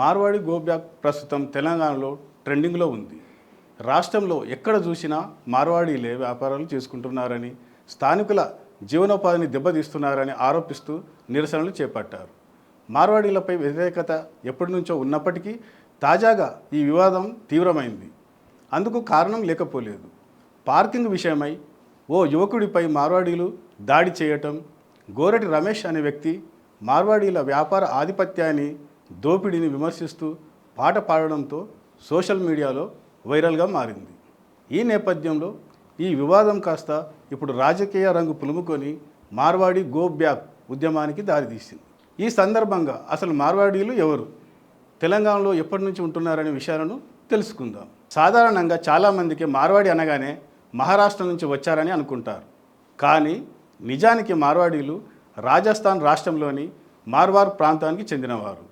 Marwadi go back ప్రస్తుతం తెలంగాణలో ట్రెండింగ్లో ఉంది. రాష్ట్రంలో ఎక్కడ చూసినా మార్వాడీలే వ్యాపారాలు చేసుకుంటున్నారని స్థానికుల జీవనోపాధిని దెబ్బతీస్తున్నారని ఆరోపిస్తూ నిరసనలు చేపట్టారు. మార్వాడీలపై వ్యతిరేకత ఎప్పటి నుంచో ఉన్నప్పటికీ తాజాగా ఈ వివాదం తీవ్రమైంది. అందుకు కారణం లేకపోలేదు. పార్కింగ్ విషయమై ఓ యువకుడిపై మార్వాడీలు దాడి చేయటం గోరటి రమేష్ అనే వ్యక్తి మార్వాడీల వ్యాపార ఆధిపత్యాన్ని దోపిడీని విమర్శిస్తూ పాట పాడడంతో సోషల్ మీడియాలో వైరల్గా మారింది. ఈ నేపథ్యంలో ఈ వివాదం కాస్త ఇప్పుడు రాజకీయ రంగు పులుముకొని మార్వాడి గో బ్యాక్ ఉద్యమానికి దారితీసింది. ఈ సందర్భంగా అసలు మార్వాడీలు ఎవరు? తెలంగాణలో ఎప్పటి నుంచి ఉంటున్నారనే విషయాలను తెలుసుకుందాం. సాధారణంగా చాలామందికి మార్వాడి అనగానే మహారాష్ట్ర నుంచి వచ్చారని అనుకుంటారు. కానీ నిజానికి మార్వాడీలు రాజస్థాన్ రాష్ట్రంలోని మార్వార్ ప్రాంతానికి చెందినవారు.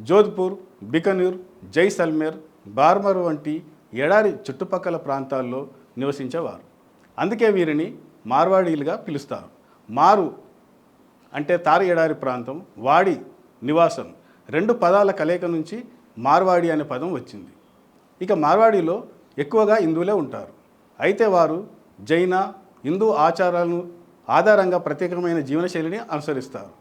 జోధ్పూర్ బికనూర్ జైసల్మేర్ బార్మర్ వంటి ఎడారి చుట్టుపక్కల ప్రాంతాల్లో నివసించేవారు. అందుకే వీరిని మార్వాడీలుగా పిలుస్తారు. మారు అంటే తార ఎడారి ప్రాంతం వాడి నివాసం రెండు పదాల కలయిక నుంచి మార్వాడి అనే పదం వచ్చింది. ఇక మార్వాడిలో ఎక్కువగా హిందువులే ఉంటారు. అయితే వారు జైన హిందూ ఆచారాలను ఆధారంగా ప్రత్యేకమైన జీవనశైలిని అనుసరిస్తారు.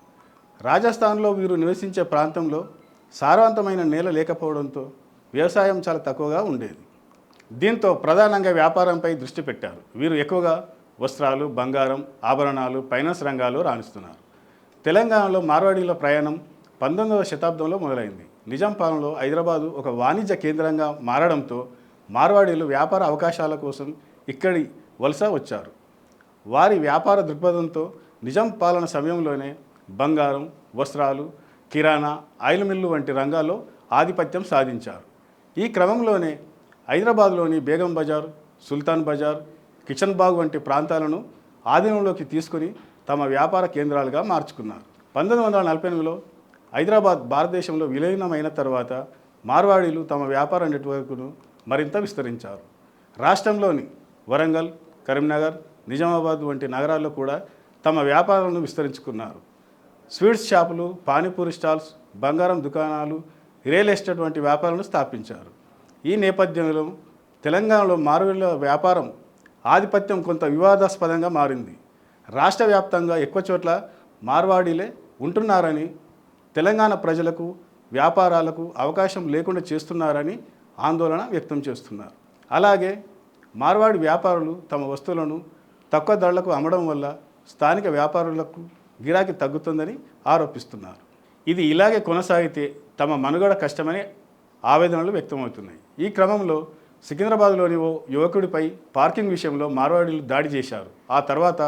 రాజస్థాన్లో వీరు నివసించే ప్రాంతంలో సారవంతమైన నేల లేకపోవడంతో వ్యవసాయం చాలా తక్కువగా ఉండేది. దీంతో ప్రధానంగా వ్యాపారంపై దృష్టి పెట్టారు. వీరు ఎక్కువగా వస్త్రాలు బంగారం ఆభరణాలు ఫైనాన్స్ రంగాల్లో రాణిస్తున్నారు. తెలంగాణలో మార్వాడీల ప్రయాణం పంతొమ్మిదవ శతాబ్దంలో మొదలైంది. నిజాం పాలనలో హైదరాబాదు ఒక వాణిజ్య కేంద్రంగా మారడంతో మార్వాడీలు వ్యాపార అవకాశాల కోసం ఇక్కడి వలస వచ్చారు. వారి వ్యాపార దృక్పథంతో నిజాం పాలన సమయంలోనే బంగారం వస్త్రాలు కిరాణా ఆయిల్ మిల్లు వంటి రంగాల్లో ఆధిపత్యం సాధించారు. ఈ క్రమంలోనే హైదరాబాద్లోని బేగం బజార్ సుల్తాన్ బజార్ కిషన్ బాగ్ వంటి ప్రాంతాలను ఆధీనంలోకి తీసుకొని తమ వ్యాపార కేంద్రాలుగా మార్చుకున్నారు. పంతొమ్మిది వందల నలభై ఎనిమిదిలో హైదరాబాద్ భారతదేశంలో విలీనమైన తర్వాత మార్వాడీలు తమ వ్యాపార నెట్వర్క్ను మరింత విస్తరించారు. రాష్ట్రంలోని వరంగల్ కరీంనగర్ నిజామాబాద్ వంటి నగరాల్లో కూడా తమ వ్యాపారాలను విస్తరించుకున్నారు. స్వీట్స్ షాపులు పానీపూరి స్టాల్స్ బంగారం దుకాణాలు రియల్ ఎస్టేట్ వంటి వ్యాపారాలను స్థాపించారు. ఈ నేపథ్యంలో తెలంగాణలో మారువేల వ్యాపారం ఆధిపత్యం కొంత వివాదాస్పదంగా మారింది. రాష్ట్ర వ్యాప్తంగా ఎక్కువ చోట్ల మార్వాడీలే ఉంటున్నారని తెలంగాణ ప్రజలకు వ్యాపారాలకు అవకాశం లేకుండా చేస్తున్నారని ఆందోళన వ్యక్తం చేస్తున్నారు. అలాగే మార్వాడి వ్యాపారులు తమ వస్తువులను తక్కువ ధరలకు అమ్మడం వల్ల స్థానిక వ్యాపారులకు గిరాకీ తగ్గుతుందని ఆరోపిస్తున్నారు. ఇది ఇలాగే కొనసాగితే తమ మనుగడ కష్టమని ఆవేదనలు వ్యక్తమవుతున్నాయి. ఈ క్రమంలో సికింద్రాబాద్లోని ఓ యువకుడిపై పార్కింగ్ విషయంలో మార్వాడీలు దాడి చేశారు. ఆ తర్వాత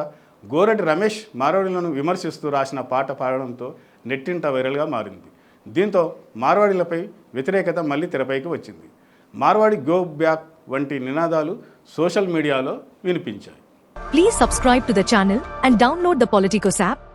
గోరటి రమేష్ మార్వాడీలను విమర్శిస్తూ రాసిన పాట పాడడంతో నెట్టింట వైరల్గా మారింది. దీంతో మార్వాడీలపై వ్యతిరేకత మళ్ళీ తెరపైకి వచ్చింది. మార్వాడి గో బ్యాక్ వంటి నినాదాలు సోషల్ మీడియాలో వినిపించాయి. Please subscribe to the channel and download the politicos app